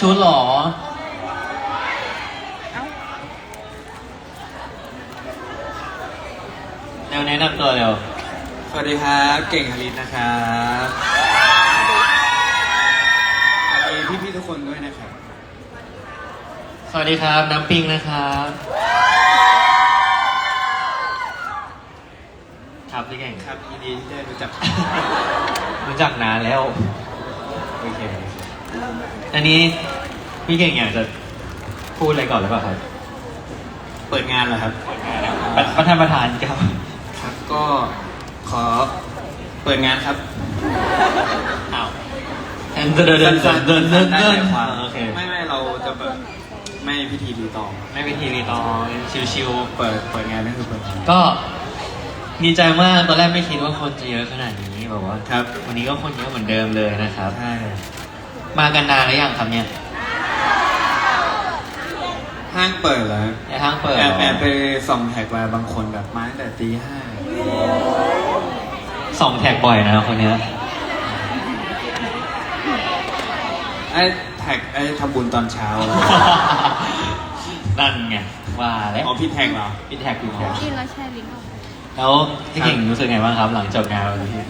ชุดเหรอ เร็วแนะนำตัวเร็ว สวัสดีครับ เก่งฮาริสนะครับสวัสดีพี่ๆทุกคนด้วยนะครับ สวัสดีครับ น้ำปิงนะครับ ครับพี่เก่งครับยินดีที่ได้รู้จัก รู้จักนานแล้ว โอเค อันนี้พี่เก่งอยากจะพูดอะไรก่อนหรือเปล่าครับ เปิดงานเหรอครับ ประประธานประธานครับครับก็ขอเปิดงานครับอ้าวเดินเดินเดินเดินเดินเดินได้เดินใจความโอเคไม่ไม่เราจะแบบไม่พิธีรีตอง ไม่เป็นทีรีตองชิวเปิดเปิดงานนั่นคือเปิดงาน ๆก็ดีใจมากตอนแรกไม่คิดว่าคนจะเยอะขนาดนี้แบบว่าครับ วันนี้ก็คนเยอะเหมือนเดิมเลยนะครับ ใช่ มากันนานหรือยังครับเนี่ยห้างเปิดแล้วในห้างเปิดแอบแอบไปส่องแท็กมาบางคนแบบมาตั้งแต่ตีห้าส่องแท็กบ่อยนะคนเนี้ยไอ้แท็กไอ้ทำบุญตอนเช้า นั่นไงว่าแล้วอ๋อพี่แท็กเหรอพี่แท็กพี่แท็กกินแล้วแช่ลิงก์ออกแล้วพี่เก่งรู้สึกไงบ้างครับ หลังจบงานวันนี้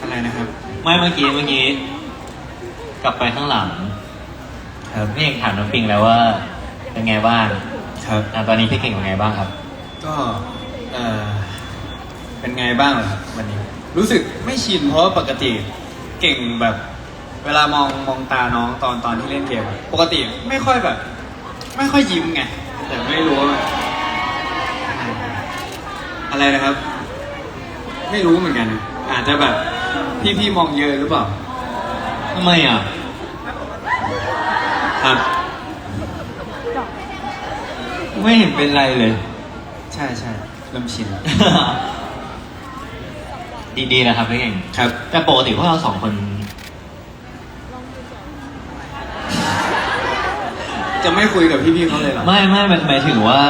อะไรนะครับ ไม่เมื่อกี้เมื่อกี้ กลับไปข้างหลังครับพี่เก่งถามน้องปิงแล้วว่าเป็นไงบ้างครับ อะตอนนี้พี่เก่งเป็นไงบ้างครับ ก็เออเป็นไงบ้างเหรอครับวันนี้ รู้สึกไม่ชินเพราะว่าปกติเก่งแบบ เวลามองมองตาน้องตอนตอนที่เล่นเกมอะปกติไม่ค่อยแบบ ไม่ค่อยยิ้มไงแต่ไม่รู้ว่าแบบอะไรนะครับ ไม่รู้เหมือนกันนะอาจจะแบบพี่พี่ๆมองเยอะหรือเปล่า ทำไมอะครับไม่เห็นเป็นไรเลย ใช่ใช่เริ่มชิน ดีๆนะครับพี่เก่งครับ แต่ปกติพวกเราสองคน จะไม่คุยกับพี่พี่ๆเขาเลยเหรอไม่ไม่มันหมายถึงว่า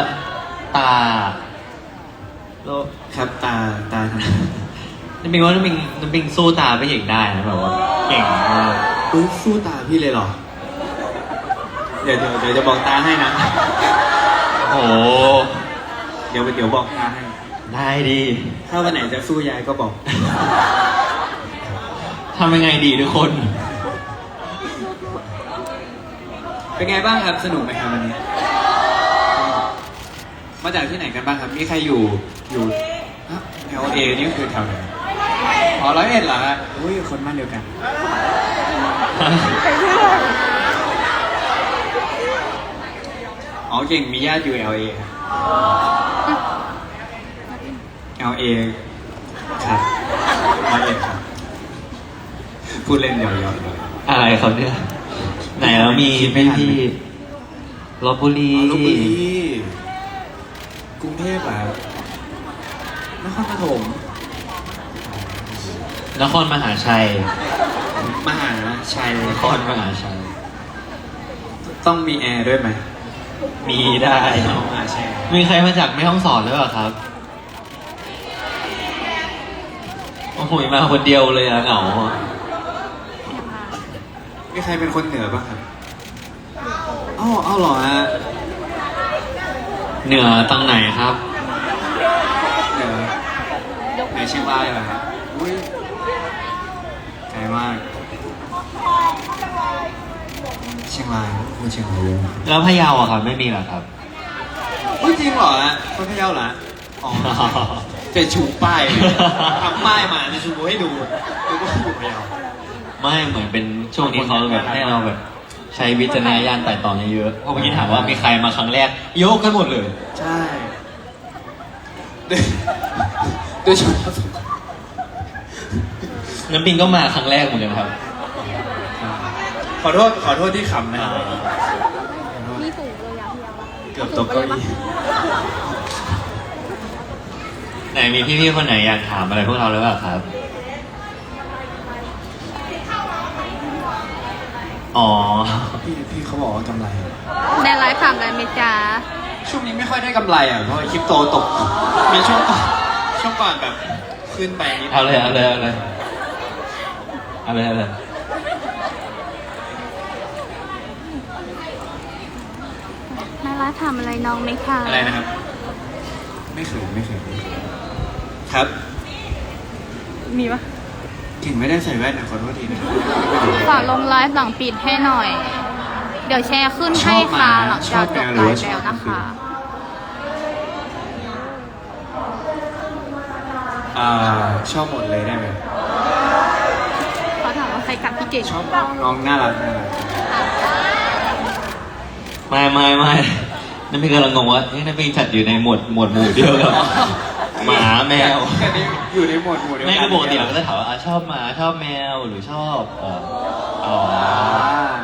ตา โลครับตาตาทำไม น้ำปิงว่าน้ำปิงน้ำปิงสู้ตาพี่เก่งได้นะแบบว่าเก่งมากอุ๊ยสู้ตาพี่เลยเหรอ เดี๋ยวเดี๋ยวเดี๋ยวจะบอกตาให้นะ โอ้โหเดี๋ยวเดี๋ยวบอกตาให้ ได้ดีถ้าวันไหนจะสู้ยายก็บอก ทำยังไงดีทุกคน เป็นไงบ้างครับสนุกไหมครับวันนี้ มาจากที่ไหนกันบ้างครับ มีใครอยู่อยู่แถวเอนี่คือแถวไหน อ๋อร้อยเอ็ดเหรอฮะอุ้ยคนบ้านเดียวกัน อ๋อเก่งมีญาติอยู่ LA ครับ LA ครับร้อยเอ็ดครับพูดเล่นหยอกๆหยอกอะไรครับเนี่ย ไหนแล้วมีคิดไม่พี่ทันที่ลบบุรีอ๋อลบบุรีกรุงเทพเหรอครับนครปฐม นครมหาชัย มหาชัยนครมหาชัย ต้องมีแอร์ด้วยไหมมีได้มหาชัยมีใครมาจากแม่ห้องสอนหรือเปล่าครับ โอ้โหมาคนเดียวเลยอะเหงาอะมีใครเป็นคนเหนือบ้างครับอ้าวอ้าวเหรอฮะเหนือตังไหนครับ เหนือไหนเชียงรายเหรอครับอุ้ย ไกลมากเชียงรายคนเชียงรายเยอะแล้วพะเยาอะครับไม่มีเหรอครับ อุ้ยจริงเหรอฮะคนพะเยาเหรออ๋อจะชูป้ายเลยทำป้ายมาจะชูให้ดูดูว่าอยู่พะเยาไม่เหมือนเป็นช่วงนี้เขาแบบให้เราแบบ ใช้วิจารณญาณไต่ตองเยอะๆเพราะเมื่อกี้ถามว่ามีใครมาครั้งแรกยกกันหมดเลย ใช่โดยโดยเฉพาะสงขลา น้ำปิงก็มาครั้งแรกเหมือนกันครับ ขอโทษขอโทษที่ขำนะครับมีสูงเลยอะพี่ยาวเกือบตกเก้าอี้ไหนมีพี่ๆคนไหนอยากถามอะไรพวกเราหรือเปล่าครับ อ๋อ พี่พี่เขาบอกว่ากำไร ในไลฟ์ถามอะไรไหมจ๊ะช่วงนี้ไม่ค่อยได้กำไรอะเพราะว่าคริปโตตก มีช่วงก่อนช่วงก่อนแบบขึ้นไปนิดเอาเลยเอาเลยเอาเลย อะไรอะไรนาราถามอะไรน้องไหมคะอะไรนะครับไม่เคยไม่เคยครับ มีปะกิ่งไม่ได้ใส่แว่นนะขอโทษทีนะฝากลงไลฟ์หลังปิดให้หน่อย เดี๋ยวแชร์ขึ้นให้ค่ะหลังจากจบวหไลรฟ์แล้วนะคะ อ่าชอบหมดเลยได้ไหม ใครกัดพี่เก่งชอบน้องน่ารักน่ารักไม่ไม่ไม่นั่นเป็นกำลังงงว่าเอ๊ะนั่นเป็นจัดอยู่ในหมวดหมวดหมู่เดียวกับหมาแมวแค่นี้อยู่ในหมวดหมู่เดียวไม่กัก็ปกติเราก็จะถามว่าอะชอบหมาชอบแมวหรือชอบเอ่ออ๋ออ่า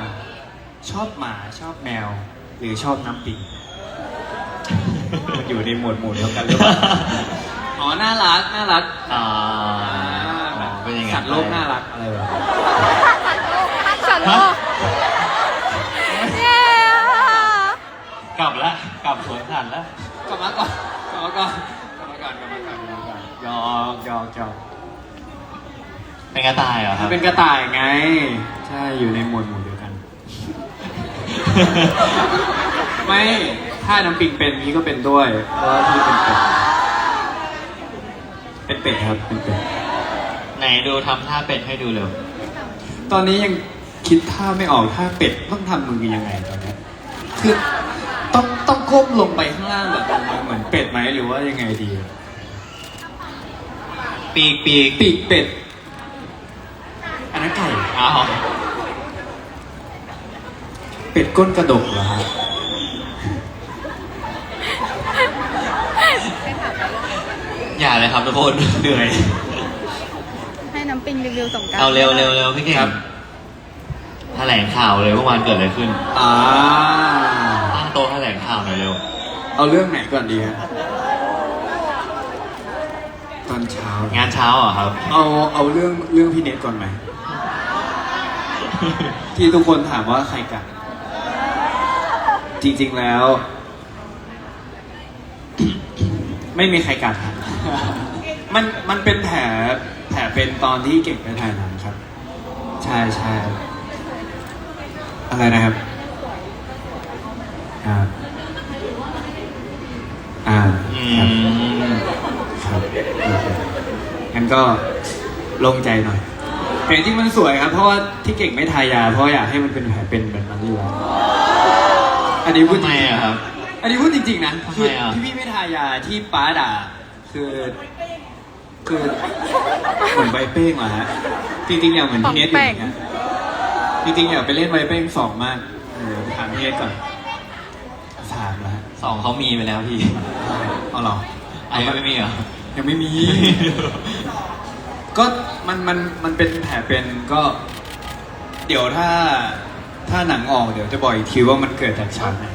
ชอบหมาชอบแมว หรือชอบน้ำปิงมันอยู่ในหมวดหมู่เดียวกันหรือเปล่าอ๋อน่ารักน่ารักอ่าอ่าเป็นยังไง สัตว์โลกน่ารักอะไรแบบนี้ ลับละกลับสวนสัตว์ละกลับมาก่อนกลับมาก่อนกลับมาก่อนกลับมาก่อนกลับมาก่อนหยอกหยอกหยอกเป็นกระต่ายเหรอครับ เป็นกระต่ายไง ใช่อยู่ในหมวดหมู่เดียวกัน ไม่ถ้าน้ำปิงเป็นพี่ก็เป็นด้วยเพราะว่าพี่เป็นเป็ดเป็นเป็ดครับเป็นเป็ดไหนดูทำท่าเป็ดให้ดูเร็วตอนนี้ยังคิดท่าไม่ออกท่าเป็ดต้องทำมือยังไงตอนเนี้ยคือ ต้องต้องก้มลงไปข้างล่างแบบเหมือนเป็ดไหมหรือว่ายังไงดี ปีกปีกปีกเป็ด อันนั้นไก่อ้าวเป็ดก้นกระดกเหรอฮะอย่าเลยครับทุกคนเหนื่อย ให้น้ำปิงรีวิวสงกรารเอาเร็วเร็วเร็วพี่เก่งครับ แถลงข่าวเลยเมื่อวานเกิดอะไรขึ้น อ่าตั้ง โต๊ะแถลงข่าวหน่อยเร็วเอาเรื่องไหนก่อนดีฮะตอนเช้า งานเช้าเหรอครับ เอาเอาเรื่องเรื่องพี่เน็ตก่อนไหม ที่ทุกคนถามว่าใครกัดจริง ๆแล้ว ไม่มีใครกัดครับมันมันเป็นแผลแผลเป็นตอนที่เก็บไปถ่ายหนังครับ ใช่ใช่อะไรนะครับ อ่าอ่าอืครับมครับโอเคงั้นก็โลงใจหน่อยแต่จริงๆมันสวยครับ เพราะว่าที่เก่งไม่ทายา เพราะอยากให้มันเป็นแผลเป็นแบบนั้นอยู่แล้วอันนี้พูดทำจไมริงๆอะครับ อันนี้พูดจริงๆนะทำไมคืออะที่พี่ไม่ทายาที่ป้าด่า คือคือเหมือนใบเป้งเหรอฮะจริงๆอยากเหมือนพี่เนทอยู่อย่างเงี้ยจริงๆอยากไปเล่นใบเป้งสองมากเออถามพี่เนทก่อนถามแล้วฮะ สองเขามีไปแล้วพี่เอาเหรออันนี้ไม่มีเหรอ ยังไม่มี ก็มันมันมันเป็นแผลเป็นก็ เดี๋ยวถ้าถ้าหนังออกเดี๋ยวจะบอกอีกทีว่ามันเกิดจากฉากไหน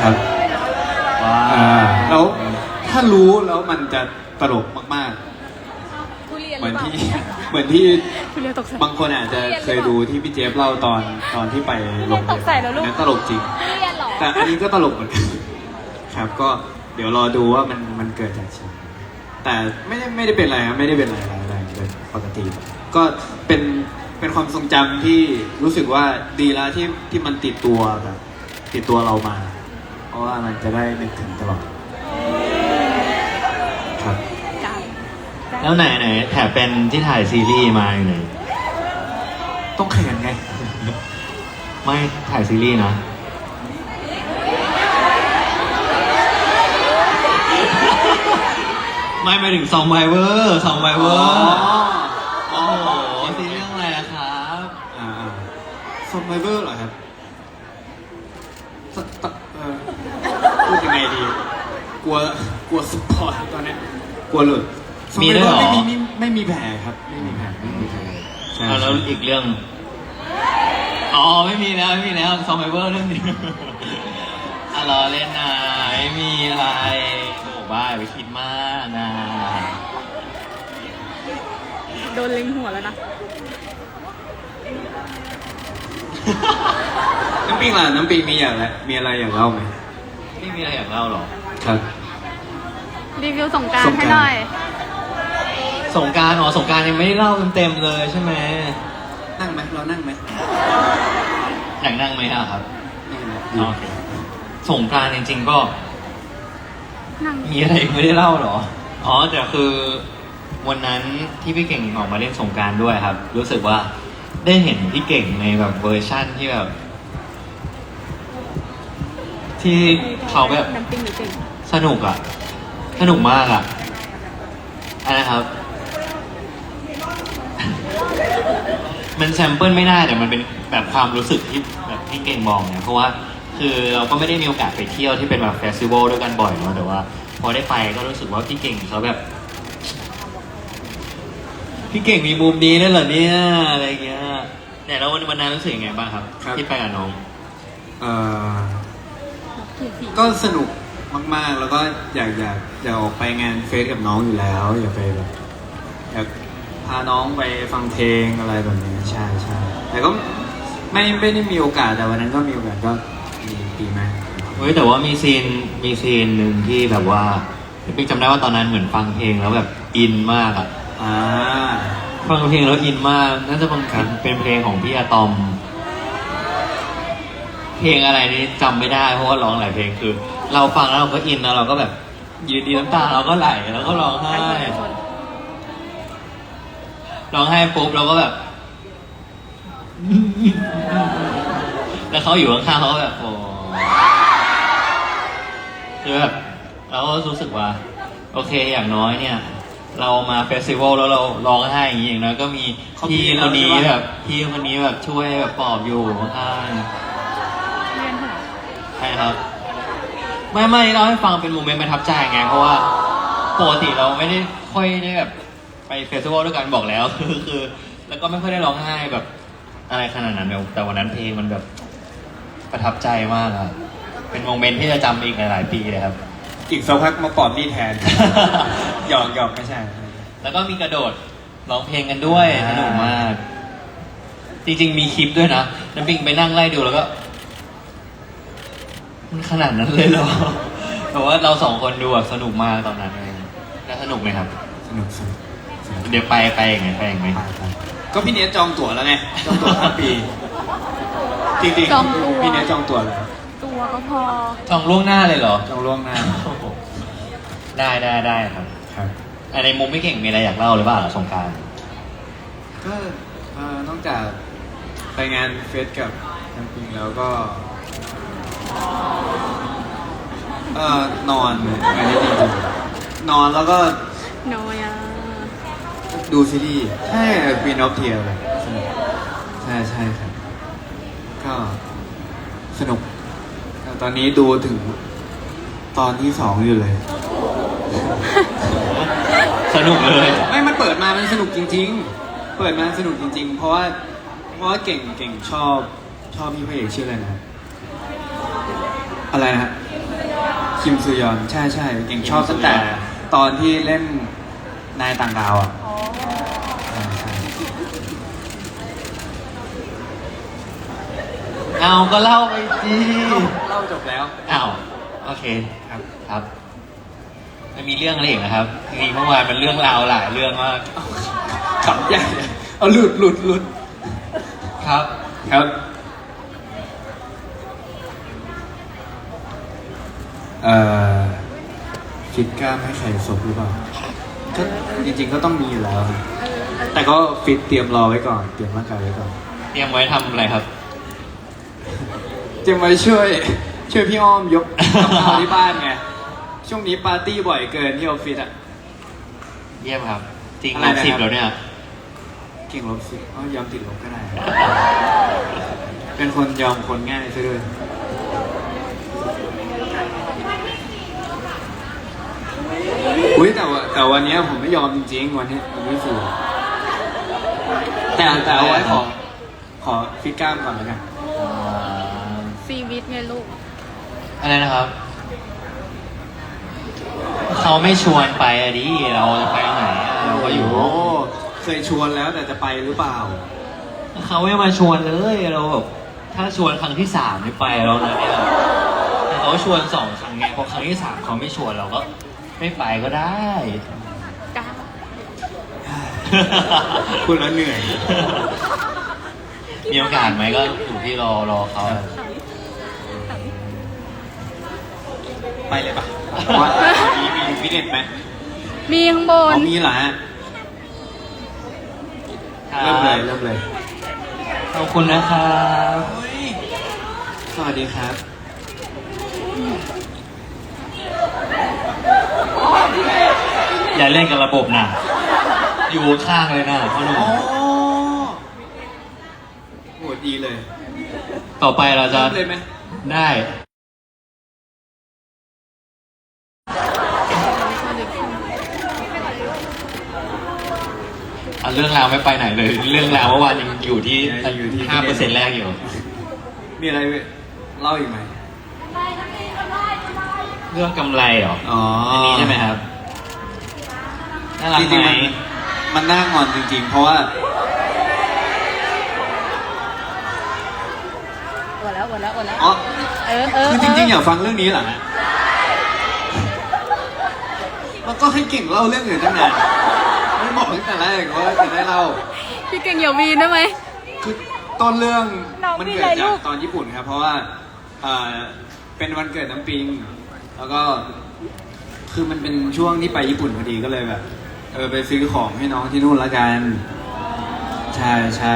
ครับว้าอ่าแล้วถ้ารู้แล้วมันจะตลกมากทุเรียนๆหเหมืรืออนเปล่าที่ เหมือนที่ทุเรียนตกใส่ บางคนอาจจะเคยดูที่พี่เจฟเล่าตอนตอนที่ไปลงตกใส่แล้วลูก นั่นตลกจริง ทุเรียนเหรอ แต่อันนี้ก็ตลกเหมือนกัน ครับก็เดี๋ยวรอดูว่ามันมันเกิดจากฉากไหนแต่ไม่ได้ไม่ได้เป็นอะไรครับไม่ได้เป็นอะไรร้ายแรงเลยปกติ ก็เป็นเป็นความทรงจำที่รู้สึกว่าดีแล้วที่ที่มันติดตัวแบบติดตัวเรามา เพราะว่ามันจะได้นึกถึงตลอดครับจ้าแล้วไหนไหนแถบเป็นที่ถ่ายซีรีส์มาอยู่ไหนต้องแข่งไง ไม่ถ่ายซีรีส์นะ ไม่ไปถึงซองไบเวอร์ซองไบเวอร์โอ้โหซีรีส์เรื่องอะไรอะครับอ่าซอมไบเวอร์เหรอครับสตเอ่อพูดยังไงดี กลัวกลัวสปอร์ตตอนเนี้ยกลัวหลุดมีด้วยเหรอ ไม่มีไม่ไม่มีแผลครับ ไม่มีแผลไม่มีแผลใช่เอาแล้วอีกเรื่อง อ๋อไม่มีแล้วไม่มีแล้วซองไบเวอร์เรื่องนี้อะรอเล่นนะไม่มีอะไรโอ้ บ้าอย่าไปคิดมากนะโดนเล็งหัวแล้วนะ น้ำปิงล่ะน้ำปิงมีอยากแล้วมีอะไรอยากเล่าไหมไม่มีอะไรอยากเล่าหรอครับ รีวิวสงกรารสงกรานต์ ให้หน่อย สงกรารอ๋อสงกรารยังไม่ได้เล่าเต็มๆเลยใช่ไหมนั่งไหมเรานั่งไหมอยากนั่งไหมอะครับนั่งไหมอ๋อโอเคสงกรารจริง ๆ ก็ นั่งมีอะไรอีกไม่ได้เล่าเหรอ อ๋อแต่คือวันนั้นที่พี่เก่งออกมาเล่นสงกรารด้วยครับ รู้สึกว่าได้เห็นพี่เก่งในแบบเวอร์ชั่นที่แบบ ที่เขาแบบ น้ำปิ้งหรือเก่งสนุกอะสนุกมากอะอะไรนะครับ มันแซมเปิลไม่ได้แต่มันเป็นแบบความรู้สึกที่แบบที่เก่งมองเนี่ยเพราะว่า คือเราก็ไม่ได้มีโอกาสไปเที่ยวที่เป็นแบบเฟสติวัลด้วยกันบ่อยเนาะแต่ว่า พอได้ไปก็รู้สึกว่าพี่เก่งเขาแบบ พี่เก่งมีมุมนี้ด้วยเหรอเนี่ยอะไรเงี้ยเนี่ยแล้ววันวันนั้นรู้สึกยังไงบ้างครับ ครับ ที่ไปกับน้อง เอ่อกี่สีก็สนุกมากๆ แล้วก็อยากอยากอยากออกไปงานเฟสกับน้องอยู่แล้ว อยากไปแบบอยากพาน้องไปฟังเพลงอะไรแบบนี้ใช่ใช่แต่ก็ไม่ไม่ได้มีโอกาสแต่วันนั้นก็มีโอกาสก็ ดีดีมากเฮ้ยแต่ว่ามีซีนมีซีนหนึ่งที่แบบว่าพี่จำได้ว่าตอนนั้นเหมือนฟังเพลงแล้วแบบอินมากอะอ่าฟังเพลงแล้วอินมากน่าจะเป็นเป็นเพลงของพี่อะตอม เพลงอะไรนี่จำไม่ได้เพราะว่าร้องหลายเพลงคือ เราฟังแล้วเราก็อินแล้วเราก็แบบยืนดีน้ำตาเราก็ไหลแล้วก็ร้องไห้ร้องไห้ปุ๊บเราก็แบบ แล้วเขาอยู่ข้างๆเขาก็แบบโอ้ คือแบบเราก็รู้สึกว่า โอเคอย่างน้อยเนี่ย เรามาเฟสติวัลแล้วเราร้องไห้อย่างนี้อย่างน้อยก็มีพี่คนนี้แบบพี่คนนี้แบบช่วยแบบปลอบอยู่ข้างเรียนหัวๆใช่ครับ ไม่ไม่เราให้ฟังเป็นโมเมนต์ประทับใจไงเพราะว่าปกติเราไม่ได้ค่อยได้แบบไปเฟสติวัลด้วยกันบอกแล้วคือคือ แล้วก็ไม่ค่อยได้ร้องไห้แบบอะไรขนาดนั้นแต่วันนั้นเพลงมันแบบ ประทับใจมากอะเป็นโมเมนต์ที่จะจำอีกหลายๆปีเลยครับ อีกสักพักมาปอบนี่แทน หยอกหยอกไม่ใช่ แล้วก็มีกระโดดร้องเพลงกันด้วยอ่าสนุกมาก จริงๆมีคลิปด้วยนะน้ำปิงไปนั่งไล่ดูแล้วก็ มันขนาดนั้นเลยเหรอ แต่ว่าเราสองคนดูแบบสนุกมากตอนนั้นเลยแล้วสนุกไหมครับ สนุกสนุกสนุกเดี๋ยวไปไปยังไงไปยังไง ไปไปก็พี่เนี้ยจองตั๋วแล้วไงจองตั๋วห้าปี จริงๆจองตัวพี่เนี้ยจองตั๋วแล้วตัวก็พอ จองล่วงหน้าเลยเหรอ จองล่วงหน้าได้ได้ได้ครับครับอันในมุมไม่เก่งมีอะไรอยากเล่าหรือเปล่าสงกรารก็เอ่อนอกจากไปงานเฟสกับน้ำปิงแล้วก็เอ่อนอนอันนี้จริงๆนอนแล้วก็น้อยอะดูซีรีส์ใช่ปีนอฟเทียเลยสนุกใช่ใช่ครับ ก็สนุกแต่ตอนนี้ดูถึงตอนที่สองอยู่เลย สนุกเลย ไม่ มันเปิดมามันสนุกจริง ๆ เปิดมาสนุกจริง ๆ เพราะว่า เพราะว่าเก่งเก่งชอบชอบพี่พระเอกชื่ออะไรนะ อะไรนะฮะคิมซือยอน ใช่ใช่เก่งชอบตั้งแต่ตอนที่เล่นนายต่างดาวอะใช่ใช่ เอาก็เล่าไปจีเล่าจบแล้ว อ้าวโอเคครับครับมันมีเรื่องอะไรอีกนะครับจริงๆเมื่อวานมันเรื่องราวหลายเรื่องมากขำใหญ่เลยเอาหลุดหลุดหลุดครับ ครับเอ่อฟิตกล้ามให้ใครศพหรือเปล่าก็จริง ๆ ก็ต้องมีอยู่แล้วครับแต่ก็ฟิตเตรียมรอไว้ก่อน เตรียมร่างกายไว้ก่อน เตรียมไว้ทำอะไรครับ เตรียมไว้ช่วย ช่วยพี่อ้อมยกกับข้าวที่บ้านไง ช่วงนี้ปาร์ตี้บ่อยเกินที่ออฟฟิศอะ เยี่ยมครับ จริงอะไรลบนะครับสิบแล้วเนี่ย เก่งลบสิเอายอมติดลบก็ได้ เป็นคนยอมคนง่ายซะด้วยอุ้ยแต่ว่าแต่วันเนี้ยผมไม่ยอมจริงๆวันนี้วันที่สี่แต่แต่เอาไว้ขอขอฟิตกล้ามก่อนแล้วกัน ซีวิตไงลูก อะไรนะครับ เขาไม่ชวนไปอะดิเราจะไปไหนอะเราก็อยู่โอ้เคยชวนแล้วแต่จะไปหรือเปล่า เขาไม่มาชวนเลยเราแบบถ้าชวนครั้งที่สามไม่ไปแล้วนะเนี่ยแต่เขาชวนสองครั้งไงพอครั้งที่สามเขาไม่ชวนเราก็ ไม่ไปก็ได้ก้า พูดแล้วเหนื่อย มีโอกาสไหมก็อยู่ที่รอรอเขาอะ ไปเลยปะเพราะว่ามีมีฟิตเนสไหมมีข้างบอ๋อนมีเหรอฮะเริ่มเลยเริ่มเลย ขอบคุณนะครับสวัสดีครับ อย่าเล่นกับระบบนะอยู่ข้างเลยนะพ่อหนุ่มอ๋อโหดีเลยต่อไปเราจะเริ่มเลยไหมได้ อะเรื่องราวไม่ไปไหนเลย เรื่องราวเมื่อวานยังอยู่ที่ยังอยู่ที่ ห้าเปอร์เซ็นต์แรกอยู่ มีอะไรเล่าอีกไหมเรื่องกำไรเหรออ๋ออันนี้ใช่ไหมครับน่ารักจริงไหๆมมันมันน่างอนจริง ๆ เพราะว่าอดแล้วอดแล้วอดแล้ว อ๋อเออเออคือจริงๆ อยากฟังเรื่องนี้เหรอฮะมันก็ให้เก่งเล่าเรื่องอื่นตั้งนานไม่บอก ตั้งแต่แรกว่าจะได้เล่าพี่เก่งอย่าวีนได้ไหมคือต้นเรื่องน้องมันมีเกิดอะไรลูจากกตอนญี่ปุ่นครับ เพราะว่าเอ่อเป็นวันเกิดน้ำปิง แล้วก็คือมันเป็นช่วงที่ไปญี่ปุ่นพอดีก็เลยแบบเออไปซื้อของให้น้องที่นู่นละกันใช่ใช่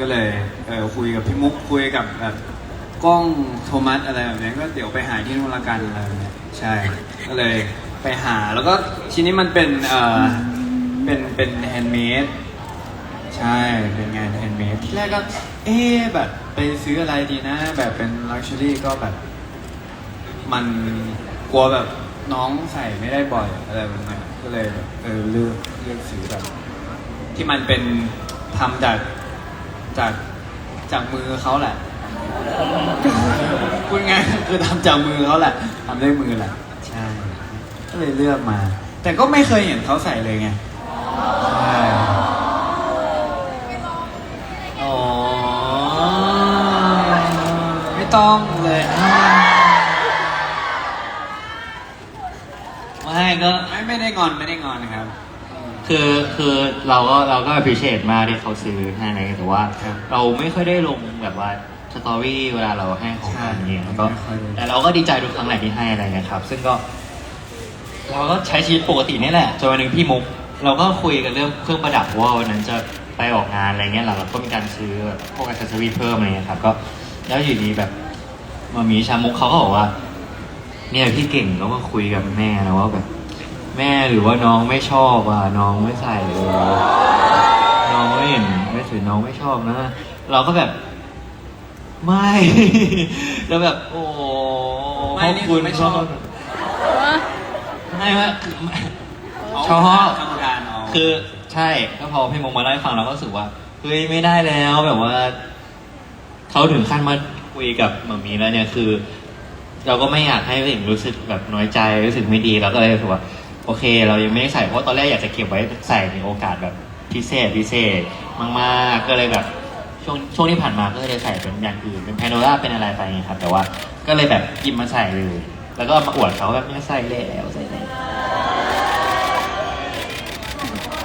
ก็เลยเออคุยกับพี่มุกคุยกับแบบกล้องโทมัสอะไรแบบนี้ก็เดี๋ยวไปหาที่นู่นละกันอะไรแบบนี้ใช่ก็เลยไปหาแล้วก็ชิ้นนี้มันเป็นเออ เป็นเป็นแฮนด์เมดใช่เป็นงานแฮนด์เมดที่แรกก็เอ๊ะแบบไปซื้ออะไรดีนะ แบบเป็นลักชัวรี่ก็แบบ มันกลัวแบบน้องใส่ไม่ได้บ่อยอะไรแบบนี้ก็เลยแบบเออเลือกเลือกซื้อแบบ ที่มันเป็นทำจากจากจากมือเขาแหละพูดง่ายๆคือทำจากมือเขาแหละทำด้วยมือแหละ ใช่ ก็เลยเลือกมา แต่ก็ไม่เคยเห็นเขาใส่เลยไง ใช่อ๋อไม่ต้องเลยไม่ก็ไม่ไม่ได้งอนไม่ได้งอนนะครับ คือคือเราก็เราก็ appreciate มากที่เขาซื้อให้อะไรแต่ว่า ครับเราไม่ค่อยได้ลงแบบว่าสตอรี่เวลาเราให้ของกันอย่างเงี้ยใช่แล้วก็ไม่ค่อยได้ แต่เราก็ดีใจทุกครั้งแหละที่ให้อะไรนะครับ ซึ่งก็ เราก็ใช้ชีวิตปกตินี่แหละจนวันหนึ่งพี่มุก เราก็คุยกันเรื่องเครื่องประดับว่าวันนั้นจะไปออกงานอะไรเงี้ยเราก็มีการซื้อแบบพวกอิสรีเพิ่มอะไรเงี้ยครับก็แล้วอยู่ดีแบบมามีชามุกเขาก็บอกว่า เนี่ยพี่เก่งก็มาคุยกับแม่นะว่าแบบ แม่หรือว่าน้องไม่ชอบอะน้องไม่ใส่เลยน้องไม่เห็นไม่ถือน้องไม่ชอบนะ เราก็แบบไม่แล้วแบบ โอ้ไม่นี่คือไม่ชอบไม่ว่าคือไม่ชอบ คือใช่ก็พอพี่มงมาเล่าให้ฟังเราก็รู้สึกว่าเฮ้ยไม่ได้แล้วแบบว่าเขาถึงขั้นมาคุยกับหมามีแล้วเนี่ยคือ เราก็ไม่อยากให้ผู้หญิงรู้สึกแบบน้อยใจรู้สึกไม่ดีเราก็เลยรู้สึกว่า โอเค เรายังไม่ได้ใส่เพราะตอนแรกอยากจะเก็บไว้ใส่ในโอกาสแบบพิเศษพิเศษมาก ๆ ก็เลยแบบช่วงช่วงที่ผ่านมาก็เลยใส่เป็นอย่างอื่นเป็นแพนโดล่าเป็นอะไรไปไงครับ แต่ว่าก็เลยแบบหยิบมาใส่เลย แล้วก็มาอวดเขาแบบเนี่ยใส่แล้วใส่แล้ว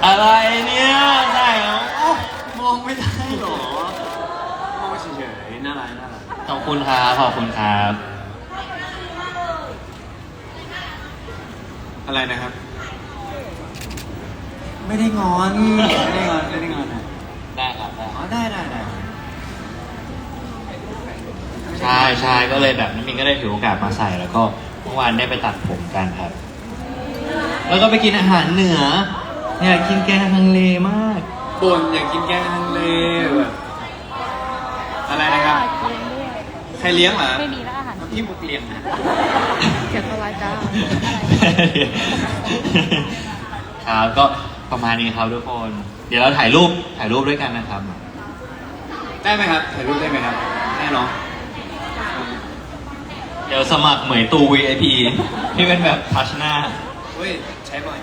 อะไรเนี่ยใส่แล้วมองไม่ได้หรอมองเฉยๆน่ารักน่ารักขอบคุณครับขอบคุณครับอะไรนะครับ ไม่ได้งอนไม่ได้งอนไม่ได้งอนนะได้ครับได้อ๋อได้ได้ได้ใช่ใช่ก็เลยแบบน้ำมินก็ได้ถือโอกาสมาใส่แล้วก็เมื่อวานได้ไปตัดผมกันครับ แล้วก็ไปกินอาหารเหนือ อยากกินแกงฮังเลมากบ่นอยากกินแกงฮังเลแบบอะไรนะครับใครเลี้ยงเหรอไม่มีแล้วอาหารพี่มุกเลี้ยงนะเกี่ยวกับวาจาครับก็ประมาณนี้ครับทุกคน เดี๋ยวเราถ่ายรูปถ่ายรูปด้วยกันนะครับ ได้ไหมครับ ถ่ายรูปได้ไหมครับได้เนาะเดี๋ยวสมัครเหมยตู VIP ที่เป็นแบบทัชหน้าเฮ้ยใช้บ่อย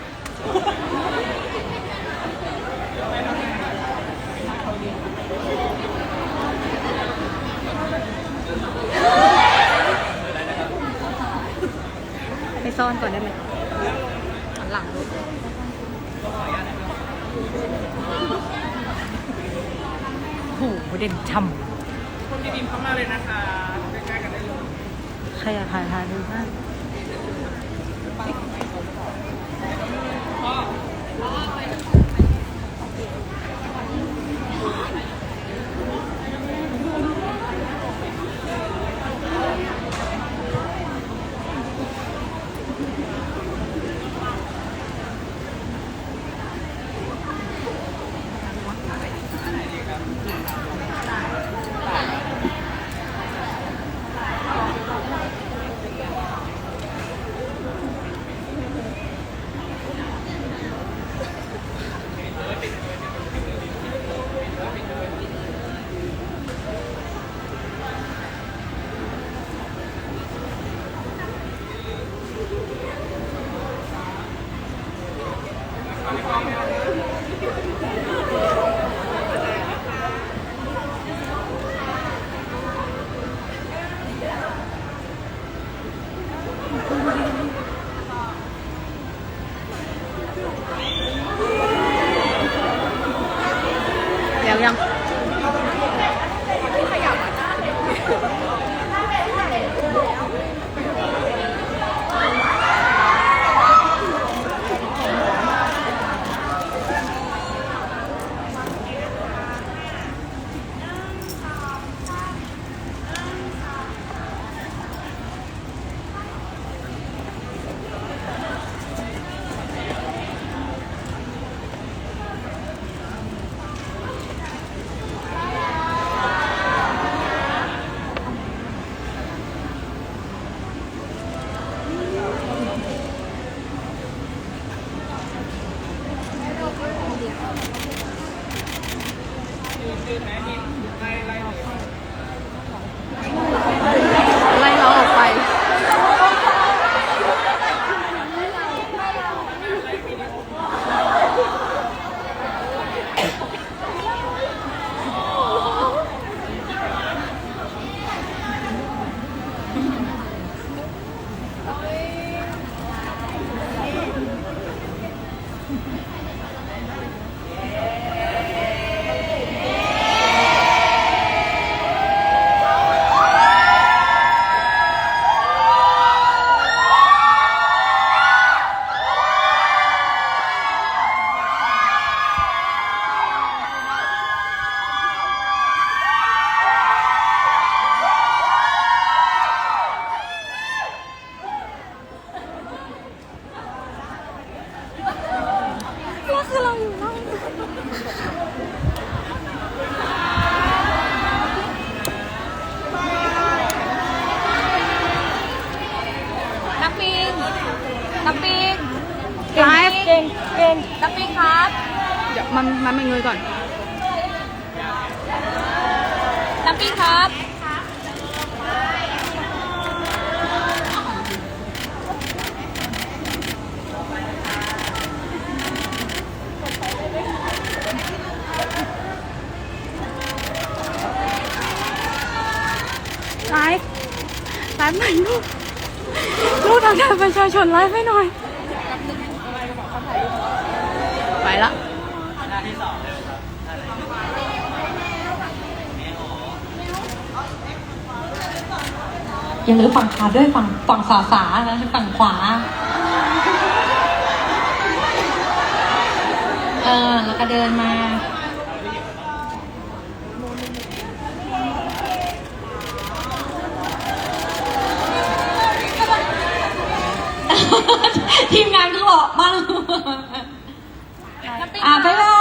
ไปซ่อนก่อนได้ไหมหันหลังลูกโหเด่นช่ำคุณดีๆเข้ามาเลยนะคะใกล้ๆกันได้เลย ใครอยากถ่ายถ่ายดูบ้าง เดี๋ยวยัง ไล่เราออกไป ก็คือเราอยู่นอกนักปิงนักปิงไลฟ์เก่งเก่งนักปิงครับ เดี๋ยวมั นมันไม่เงยก่อนนักปิงครับไลฟ์ไลฟ์ใหม่ลูกลูกทางการประชาชนไลฟ์ให้หน่อย ไปละ อย่าลืมฝั่งขาด้วยฝั่งฝั่งฝาฝานะฝั่งขวา เออ แล้วก็เดินมา ทีมงานก็บอกมาเลยอะบ๊ายบาย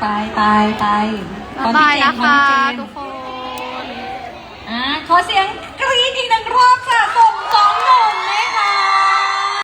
ไปไปไปไปนะคะทุกคน อ่าขอเสียงกรี๊ดอีกหนึ่งรอบ